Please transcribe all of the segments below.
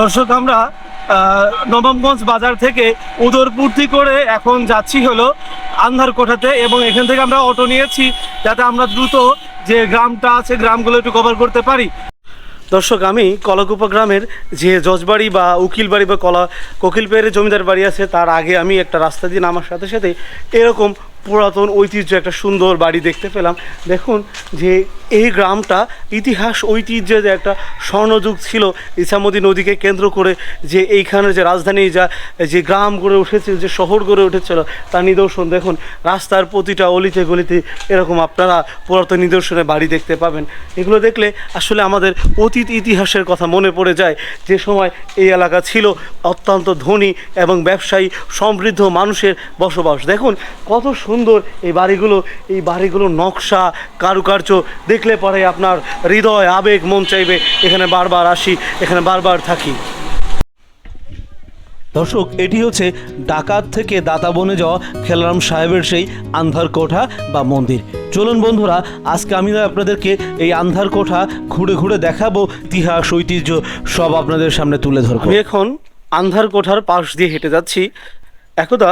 দর্শক, আমরা নবমগঞ্জ বাজার থেকে উদরপূর্তি করে এখন যাচ্ছি হলো আন্ধার কোঠাতে এবং এখান থেকে আমরা অটো নিয়েছি যাতে আমরা দ্রুত যে গ্রামটা আছে, গ্রামগুলো একটু কভার করতে পারি। দর্শক, আমি কলাকুপা গ্রামের যে জজবাড়ি বা উকিল বাড়ি বা কলা কোকিলপেয়ের জমিদার বাড়ি আছে, তার আগে আমি একটা রাস্তা দিয়ে নামার সাথে সাথে এরকম পুরাতন ঐতিহ্য একটা সুন্দর বাড়ি দেখতে পেলাম। দেখুন যে এই গ্রামটা ইতিহাস ঐতিহ্যের যে একটা স্বর্ণযুগ ছিল ইসামতি নদীকে কেন্দ্র করে যে এইখানের যে রাজধানী যা, যে গ্রাম গড়ে উঠেছিল যে শহর গড়ে উঠেছিল, তার নিদর্শন। দেখুন, রাস্তার প্রতিটা অলিতে গলিতে এরকম আপনারা পুরাতন নিদর্শনে বাড়ি দেখতে পাবেন। এগুলো দেখলে আসলে আমাদের অতীত ইতিহাসের কথা মনে পড়ে যায়। যে সময় এই এলাকা ছিল অত্যন্ত ধনী এবং ব্যবসায়ী, সমৃদ্ধ মানুষের বসবাস। দেখুন, কত সুন্দর এই বাড়িগুলো, এই বাড়িগুলোর নকশা, কারুকার্য দেখলে পরে আপনার হৃদয়, আবেগ, মন চাইবে। এখানে বারবার আসি, এখানে বারবার থাকি। দর্শক, এটি হচ্ছে ডাকাত থেকে দাতা বনে যাওয়া খেলারাম সাহেবের সেই আন্ধার কোঠা বা মন্দির। চলুন বন্ধুরা, আজকে আমি আপনাদেরকে এই আন্ধার কোঠা ঘুরে ঘুরে দেখাবো, ইতিহাস, ঐতিহ্য সব আপনাদের সামনে তুলে ধরবো। এখন আন্ধার কোঠার পাশ দিয়ে হেঁটে যাচ্ছি। একদা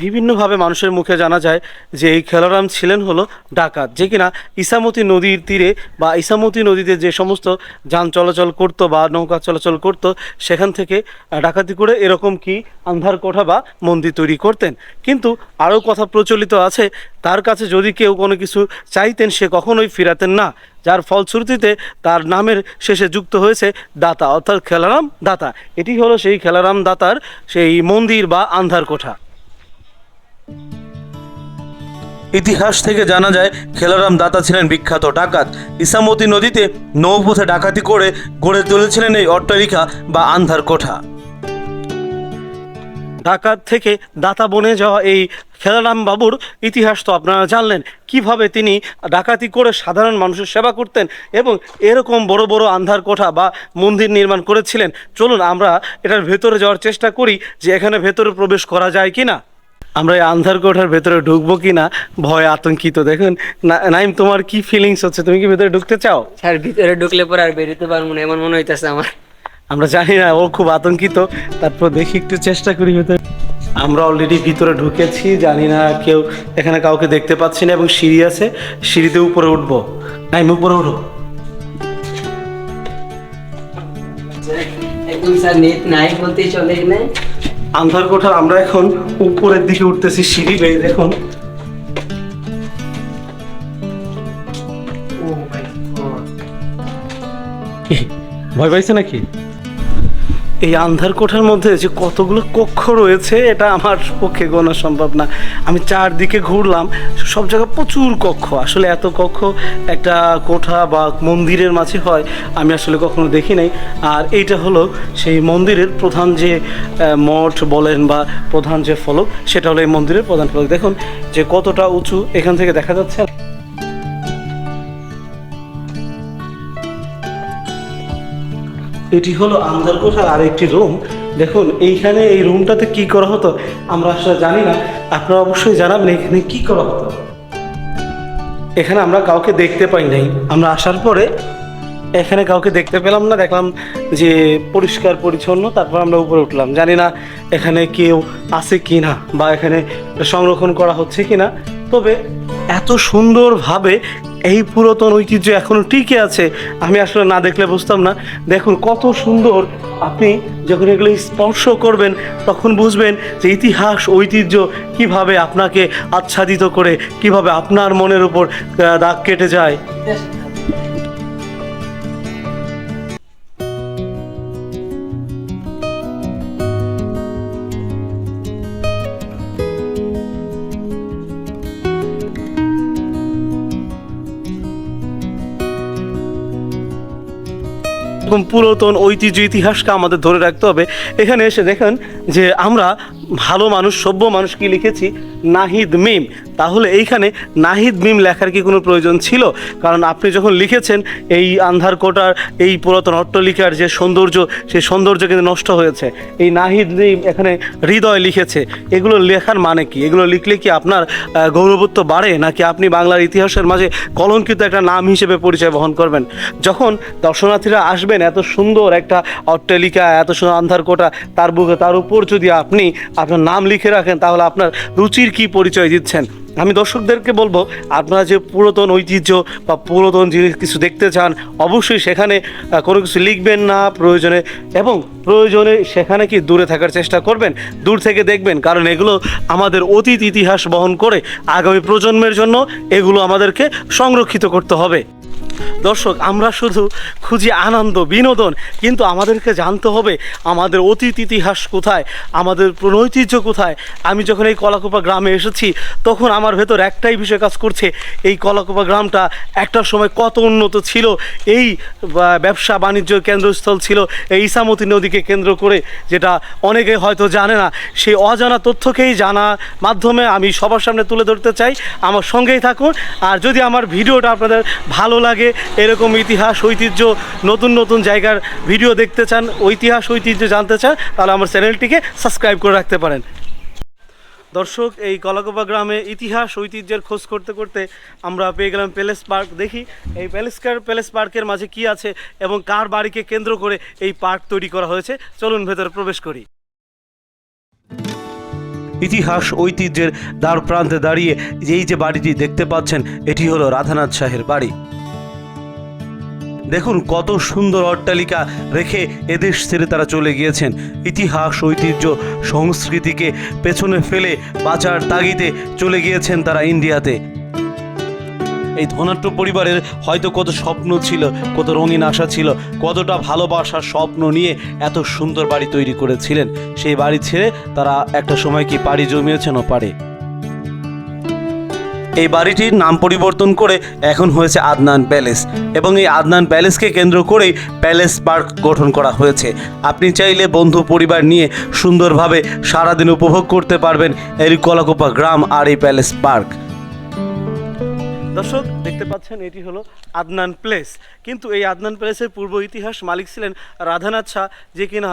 বিভিন্নভাবে মানুষের মুখে জানা যায় যে এই খেলারাম ছিলেন হলো ডাকাত, যে কিনা ইসামতি নদীর তীরে বা ইসামতি নদীতে যে সমস্ত যান চলাচল করতো বা নৌকা চলাচল করতো, সেখান থেকে ডাকাতি করে এরকম কি আন্ধার কোঠা বা মন্দির তৈরি করতেন। কিন্তু আরও কথা প্রচলিত আছে, তার কাছে যদি কেউ কোনো কিছু চাইতেন, সে কখনোই ফিরাতেন না। যার ফলশ্রুতিতে তার নামের শেষে যুক্ত হয়েছে দাতা, অর্থাৎ খেলারাম দাতা। এটি হলো সেই খেলারাম দাতার সেই মন্দির বা আন্ধার কোঠা। ইতিহাস থেকে জানা যায়, খেলারাম দাতা ছিলেন বিখ্যাত ডাকাত। ইসামতি নদীতে নৌপথে ডাকাতি করে গড়ে তুলেছিলেন এই অট্টালিকা বা আন্ধার কোঠা। ডাকাত থেকে দাতা বনে যাওয়া এই খেলারাম বাবুর ইতিহাস তো আপনারা জানলেন, কীভাবে তিনি ডাকাতি করে সাধারণ মানুষের সেবা করতেন এবং এরকম বড় বড় আন্ধার কোঠা বা মন্দির নির্মাণ করেছিলেন। চলুন আমরা এটার ভেতরে যাওয়ার চেষ্টা করি যে এখানে ভেতরে প্রবেশ করা যায় কি না আমরা এই আন্ধার কোঠার ভেতরে ঢুকবো কি না ভয় আতঙ্কিত। দেখুন নাইম তোমার কি ফিলিংস হচ্ছে? তুমি কি ভেতরে ঢুকতে চাও? স্যার ভিতরে ঢুকলে পরে আর বেরোতে পারব না এমন মনে হইতেছে আমার। আমরা জানি না ও খুব আতঙ্কিত। তারপর দেখি একটু চেষ্টা করি ভেতরে। আমরা অলরেডি ভিতরে ঢুকেছি জানি না কেউ এখানে কাউকে দেখতে পাচ্ছি না এবং সিঁড়ি আছে। সিঁড়িতে উপরে উঠবো। নাইম উপরে উঠো। একদম স্যার নেট নাই বলতেই চলে না আন্ধার কোঠার আমরা এখন উপরের দিকে উঠতেছি সিঁড়ি বেয়ে দেখুন। ভয় পাইছে নাকি? এই আন্ধার কোঠার মধ্যে যে কতগুলো কক্ষ রয়েছে, এটা আমার পক্ষে গোনা সম্ভব না। আমি চারদিকে ঘুরলাম, সব জায়গায় প্রচুর কক্ষ। আসলে এত কক্ষ একটা কোঠা বা মন্দিরের মাঝে হয়, আমি আসলে কখনো দেখি নাই। আর এইটা হলো সেই মন্দিরের প্রধান যে মঠ বলেন বা প্রধান যে ফলক, সেটা হলো এই মন্দিরের প্রধান ফলক। দেখুন যে কতটা উঁচু, এখান থেকে দেখা যাচ্ছে এটি হলো আন্ধার কোঠার আরেকটি রুম। দেখুন, এইখানে এই রুমটাতে কি করা হতো, আমরা আসলে জানি না। আপনারা অবশ্যই জানাবেন এখানে কি করা হতো। এখানে আমরা কাউকে দেখতে পাই নাই। আমরা আসার পরে এখানে কাউকে দেখতে পেলাম না, দেখলাম যে পরিষ্কার, পরিচ্ছন্ন, তারপর আমরা উপরে উঠলাম। জানি না এখানে কেউ আছে কি না বা এখানে সংরক্ষণ করা হচ্ছে কি না তবে এত সুন্দরভাবে এই পুরাতন ঐতিহ্য এখনও টিকে আছে। আমি আসলে না দেখলে বুঝতাম না। দেখুন, কত সুন্দর আপনি যখন এগুলো স্পর্শ করবেন, তখন বুঝবেন যে ইতিহাস, ঐতিহ্য কীভাবে আপনাকে আচ্ছাদিত করে, কীভাবে আপনার মনের উপর দাগ কেটে যায়। পুরাতন ঐতিহ্য ইতিহাসকে আমাদের ধরে রাখতে হবে। এখানে এসে দেখেন যে আমরা ভালো মানুষ, সভ্য মানুষ কি লিখেছি? নাহিদ মিম। তাহলে এইখানে নাহিদ মিম লেখার কি কোনো প্রয়োজন ছিল? কারণ আপনি যখন লিখেছেন, এই আন্ধার কোটার, এই পুরাতন অট্টলিকার যে সৌন্দর্য, সেই সৌন্দর্য কিন্তু নষ্ট হয়েছে। এই নাহিদ মিম এখানে হৃদয় লিখেছে। এগুলো লেখার মানে কি? এগুলো লিখলে কি আপনার গৌরবত্ব বাড়ে? নাকি আপনি বাংলার ইতিহাসের মাঝে কলঙ্কিত একটা নাম হিসেবে পরিচয় বহন করবেন? যখন দর্শনার্থীরা আসবেন, এত সুন্দর একটা অট্টালিকা, এত সুন্দর আন্ধার কোটা, তার বুকে, তার উপর যদি আপনি আপনার নাম লিখে রাখেন, তাহলে আপনার রুচির কি পরিচয় দিচ্ছেন? আমি দর্শকদেরকে বলব, আপনারা যে পুরাতন ঐতিহ্য বা পুরাতন জিনিস কিছু দেখতে চান, অবশ্যই সেখানে কোনো কিছু লিখবেন না প্রয়োজনে এবং প্রয়োজনে সেখানে কি দূরে থাকার চেষ্টা করবেন, দূর থেকে দেখবেন, কারণ এগুলো আমাদের অতীত ইতিহাস বহন করে আগামী প্রজন্মের জন্য এগুলো আমাদেরকে সংরক্ষিত করতে হবে। দর্শক, আমরা শুধু খুঁজি আনন্দ, বিনোদন, কিন্তু আমাদেরকে জানতে হবে আমাদের অতীত ইতিহাস কোথায়, আমাদের ঐতিহ্য কোথায়। আমি যখন এই কলাকোপা গ্রামে এসেছি, তখন আমার ভেতর একটাই বিষয় কাজ করছে, এই কলাকোপা গ্রামটা একটা সময় কত উন্নত ছিল, এই ব্যবসা বাণিজ্য কেন্দ্রস্থল ছিল, এই ইসামতি নদীকে কেন্দ্র করে, যেটা অনেকে হয়তো জানে না। সেই অজানা তথ্যকেই জানার মাধ্যমে আমি সবার সামনে তুলে ধরতে চাই। আমার সঙ্গেই থাকুন, আর যদি আমার ভিডিওটা আপনাদের ভালো লাগে এরকম ইতিহাস, ঐতিহ্য, নতুন নতুন জায়গার ভিডিও দেখতে চান, ঐতিহাস, ঐতিহ্য জানতে চান, তাহলে আমার চ্যানেলটিকে সাবস্ক্রাইব করে রাখতে পারেন। দর্শক, এই কলাকোপা গ্রামে ইতিহাস, ঐতিহ্যের খোঁজ করতে করতে আমরা পেয়ে গেলাম প্যালেস পার্ক। দেখি, এই প্যালেসকার প্যালেস পার্কের মাঝে কি আছে এবং কার বাড়িকে কেন্দ্র করে এই পার্ক তৈরি করা হয়েছে? চলুন ভেতরে প্রবেশ করি। ইতিহাস, ঐতিহ্যের দ্বার প্রান্তে দাঁড়িয়ে এই যে বাড়িটি দেখতে পাচ্ছেন, এটি হলো রাধানাথ শাহের বাড়ি। দেখুন কত সুন্দর অট্টালিকা রেখে এদেশ ছেড়ে তারা চলে গিয়েছেন। ইতিহাস, ঐতিহ্য, সংস্কৃতিকে পেছনে ফেলে বাঁচার তাগিদে চলে গিয়েছেন তারা ইন্ডিয়াতে। এই ধনাট্য পরিবারের হয়তো কত স্বপ্ন ছিল, কত রঙিন আশা ছিল, কতটা ভালোবাসার স্বপ্ন নিয়ে এত সুন্দর বাড়ি তৈরি করেছিলেন। সেই বাড়ি ছেড়ে তারা একটা সময় কি পাড়ি জমিয়েছেন ও পারে এই বাড়িটির নাম পরিবর্তন করে এখন হয়েছে আদনান প্যালেস এবং এই আদনান প্যালেসকে কেন্দ্র করেই প্যালেস পার্ক গঠন করা হয়েছে। আপনি চাইলে বন্ধু, পরিবার নিয়ে সুন্দরভাবে সারাদিন উপভোগ করতে পারবেন এই কলাকোপা গ্রাম আর এই প্যালেস পার্ক। দর্শক, দেখতে পাচ্ছেন, এটি হলো আদনান প্লেস। কিন্তু এই আদনান প্লেসের পূর্ব ইতিহাস মালিক ছিলেন রাধানাথ শাহ, যে কিনা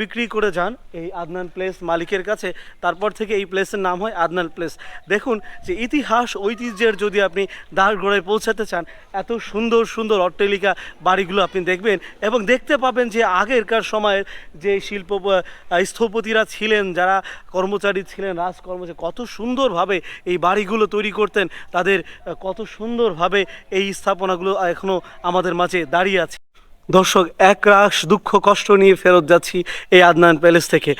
বিক্রি করে যান এই আদনান প্লেস মালিকের কাছে। তারপর থেকে এই প্লেসের নাম হয় আদনান প্লেস। দেখুন যে ইতিহাস, ঐতিহ্যের যদি আপনি দ্বার গোড়ায় পৌঁছাতে চান, এত সুন্দর সুন্দর অট্টালিকা বাড়িগুলো আপনি দেখবেন এবং দেখতে পাবেন যে আগেরকার সময়ের যে শিল্প স্থপতিরা ছিলেন, যারা কর্মচারী ছিলেন, রাজকর্মচারী, কত সুন্দরভাবে এই বাড়িগুলো তৈরি করতেন, তাদের কত সুন্দরভাবে এই স্থাপনাগুলো এখনও আমাদের মাঝে দাঁড়িয়ে আছে। দর্শক, এক রাশ দুঃখ কষ্ট নিয়ে ফেরত যাচ্ছি এই আদনান প্যালেস থেকে।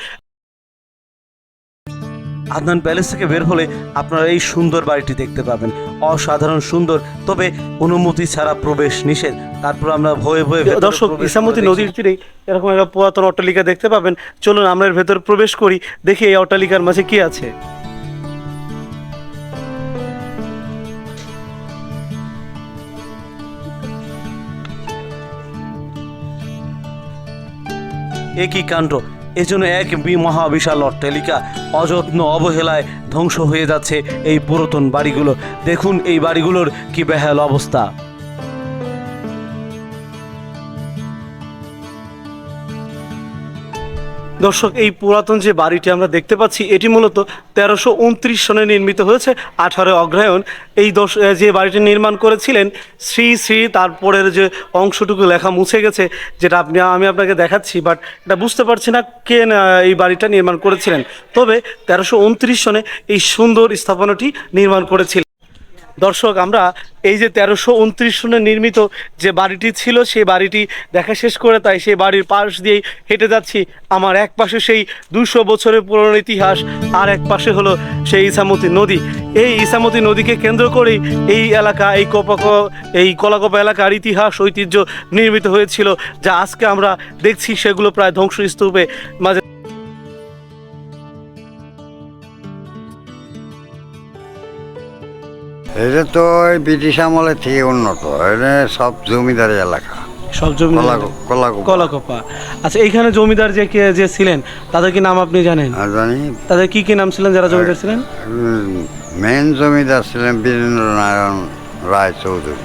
আদনান প্যালেস থেকে বের হলে আপনারা এই সুন্দর বাড়িটি দেখতে পাবেন। অসাধারণ সুন্দর, তবে অনুমতি ছাড়া প্রবেশ নিষেধ। তারপর আমরা ভয়ে ভয়ে দর্শক ইসামতি নদীর তীরে এরকম একটা পুরাতন অট্টালিকা দেখতে পাবেন। চলুন, আমরা এর ভেতর প্রবেশ করি। দেখি এই অট্টালিকার মাঝে কি আছে। একই কাণ্ড। এজন্য এক মহাবিশাল অট্টালিকা অযত্ন অবহেলায় ধ্বংস হয়ে যাচ্ছে এই পুরাতন বাড়িগুলো। দেখুন এই বাড়িগুলোর কি বেহাল অবস্থা। দর্শক, এই পুরাতন যে বাড়িটি আমরা দেখতে পাচ্ছি, এটি মূলত তেরোশো উনত্রিশ সনে নির্মিত হয়েছে, আঠারো অগ্রহায়ণ। এই দশ যে বাড়িটি নির্মাণ করেছিলেন, শ্রী শ্রী তারপরের যে অংশটুকু লেখা মুছে গেছে, যেটা আপনি, আমি আপনাকে দেখাচ্ছি, বাট এটা বুঝতে পারছি না কে এই বাড়িটা নির্মাণ করেছিলেন। তবে তেরোশো উনত্রিশ সনে এই সুন্দর স্থাপনাটি নির্মাণ করেছিলেন। দর্শক, আমরা এই যে তেরোশো উনত্রিশ সনে নির্মিত যে বাড়িটি ছিল, সেই বাড়িটি দেখা শেষ করে তাই সেই বাড়ির পাশ দিয়েই হেঁটে যাচ্ছি। আমার এক পাশে সেই দুশো বছরের পুরনো ইতিহাস, আর এক পাশে হলো সেই ইসামতি নদী। এই ইসামতি নদীকে কেন্দ্র করেই এই এলাকা, এই কোপাক, এই কলাকোপা এলাকার ইতিহাস, ঐতিহ্য নির্মিত হয়েছিল, যা আজকে আমরা দেখছি, সেগুলো প্রায় ধ্বংসস্তূপে মাঝে এটা তো ওই ব্রিটিশ আমলের থেকে উন্নত। এটা সব জমিদারি এলাকা। সব জমি কলা কলা কলাকোপা। আচ্ছা এইখানে জমিদার যে কে যে ছিলেন তাদের কি নাম আপনি জানেন? জানি। তাদের কি কি নাম ছিলেন যারা জমিদার ছিলেন? মেন জমিদার ছিলেন বীরেন্দ্র নারায়ণ রায় চৌধুরী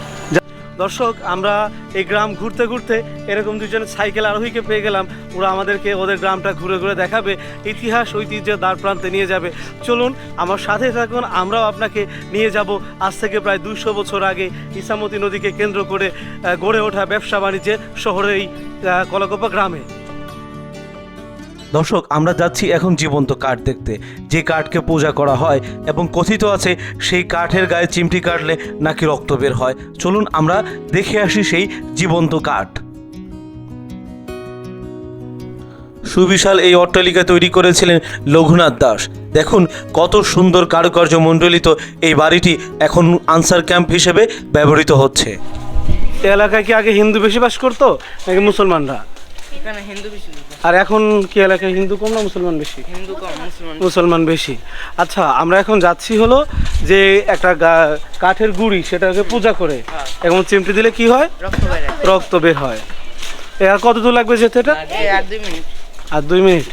দর্শক, আমরা এই গ্রাম ঘুরতে ঘুরতে এরকম দুজন সাইকেল আরোহীকে পেয়ে গেলাম। ওরা আমাদেরকে ওদের গ্রামটা ঘুরে ঘুরে দেখাবে, ইতিহাস, ঐতিহ্য দ্বার প্রান্তে নিয়ে যাবে। চলুন, আমার সাথে থাকুন, আমরাও আপনাকে নিয়ে যাব। আজ থেকে প্রায় দুশো বছর আগে ইসামতি নদীকে কেন্দ্র করে গড়ে ওঠা ব্যবসা বাণিজ্যের শহরের এই কলাকোপা গ্রামে। দর্শক, আমরা যাচ্ছি এখন জীবন্ত কাঠ দেখতে। যে কাঠকে পূজা করা হয় এবং কথিত আছে, সেই কাঠের গায়ে চিমটি কাটলে নাকি রক্ত বের হয়। চলুন আমরা দেখে আসি সেই জীবন্ত কাঠ। সুবিশাল এই অট্টালিকা তৈরি করেছিলেন লঘুনাথ দাস। দেখুন কত সুন্দর কারুকার্য মণ্ডলিত এই বাড়িটি এখন আনসার ক্যাম্প হিসেবে ব্যবহৃত হচ্ছে। এলাকায় কি আগে হিন্দু বেশি বাস করতো নাকি মুসলমানরা? এখানে হিন্দু বেশি আর এখন কি এলাকায় হিন্দু কম না মুসলমান বেশি? হিন্দু কম মুসলমান মুসলমান বেশি। আচ্ছা আমরা এখন যাচ্ছি হলো যে একটা কাঠের গুড়ি সেটাকে পূজা করে। এবং চিমটি দিলে কি হয়? রক্ত বের হয়। এ আর কত দূর লাগবে যেতে এটা? আর দুই মিনিট। আর দুই মিনিট।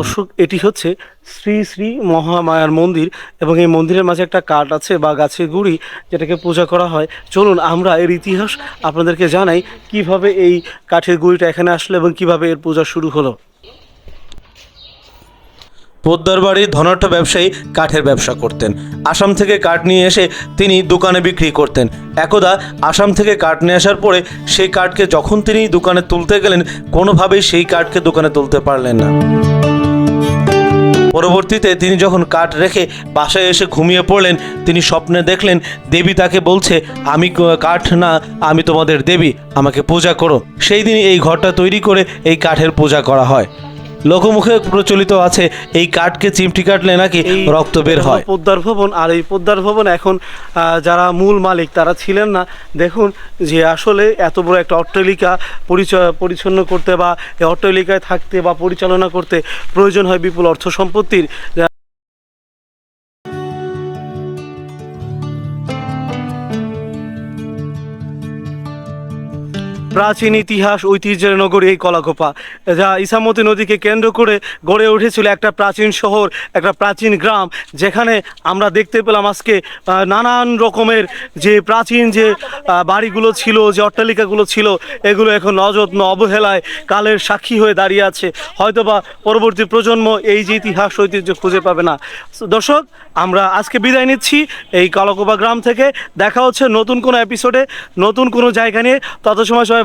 দর্শক, এটি হচ্ছে শ্রী শ্রী মহামায়ার মন্দির এবং এই মন্দিরের মাঝে একটা কাঠ আছে বা গাছের গুড়ি যেটাকে পূজা করা হয়। চলুন আমরা এর ইতিহাস আপনাদেরকে জানাই কীভাবে এই কাঠের গুড়িটা এখানে আসলো এবং কীভাবে এর পূজা শুরু হলো। পোদ্দার বাড়ির ধনাঢ্য ব্যবসায়ী কাঠের ব্যবসা করতেন। আসাম থেকে কাঠ নিয়ে এসে তিনি দোকানে বিক্রি করতেন। একদা আসাম থেকে কাঠ নিয়ে আসার পরে সেই কাঠকে যখন তিনি দোকানে তুলতে গেলেন, কোনোভাবেই সেই কাঠকে দোকানে তুলতে পারলেন না। পরবর্তীতে তিনি যখন কাঠ রেখে বাসায় এসে ঘুমিয়ে পড়লেন, তিনি স্বপ্নে দেখলেন, দেবী তাকে বলছে, আমি কাঠ না, আমি তোমাদের দেবী, আমাকে পূজা করো। সেই দিন এই ঘরটা তৈরি করে এই কাঠের পূজা করা হয়। লোকমুখে প্রচলিত আছে। এই কাঠকে চিমটি কাটলে নাকি রক্ত বের হয়। পোদ্দার ভবন আর এই পদ্মার ভবন এখন যারা মূল মালিক তারা ছিলেন না। দেখুন যে আসলে এত বড় একটা অট্টালিকা পরিচয় পরিচ্ছন্ন করতে বা এই অট্টালিকায় থাকতে বা পরিচালনা করতে প্রয়োজন হয় বিপুল অর্থ সম্পত্তির। প্রাচীন ইতিহাস, ঐতিহ্যের নগরী এই কলাকোপা, যা ইসামতি নদীকে কেন্দ্র করে গড়ে উঠেছিল একটা প্রাচীন শহর, একটা প্রাচীন গ্রাম, যেখানে আমরা দেখতে পেলাম আজকে নানান রকমের যে প্রাচীন যে বাড়িগুলো ছিল, যে অট্টালিকাগুলো ছিল, এগুলো এখন অযত্ন, অবহেলায় কালের সাক্ষী হয়ে দাঁড়িয়ে আছে। হয়তোবা পরবর্তী প্রজন্ম এই যে ইতিহাস, ঐতিহ্য খুঁজে পাবে না। দর্শক, আমরা আজকে বিদায় নিচ্ছি এই কালাকোপা গ্রাম থেকে। দেখা হচ্ছে নতুন কোনো এপিসোডে নতুন কোনো জায়গা নিয়ে। তত সময় সবাই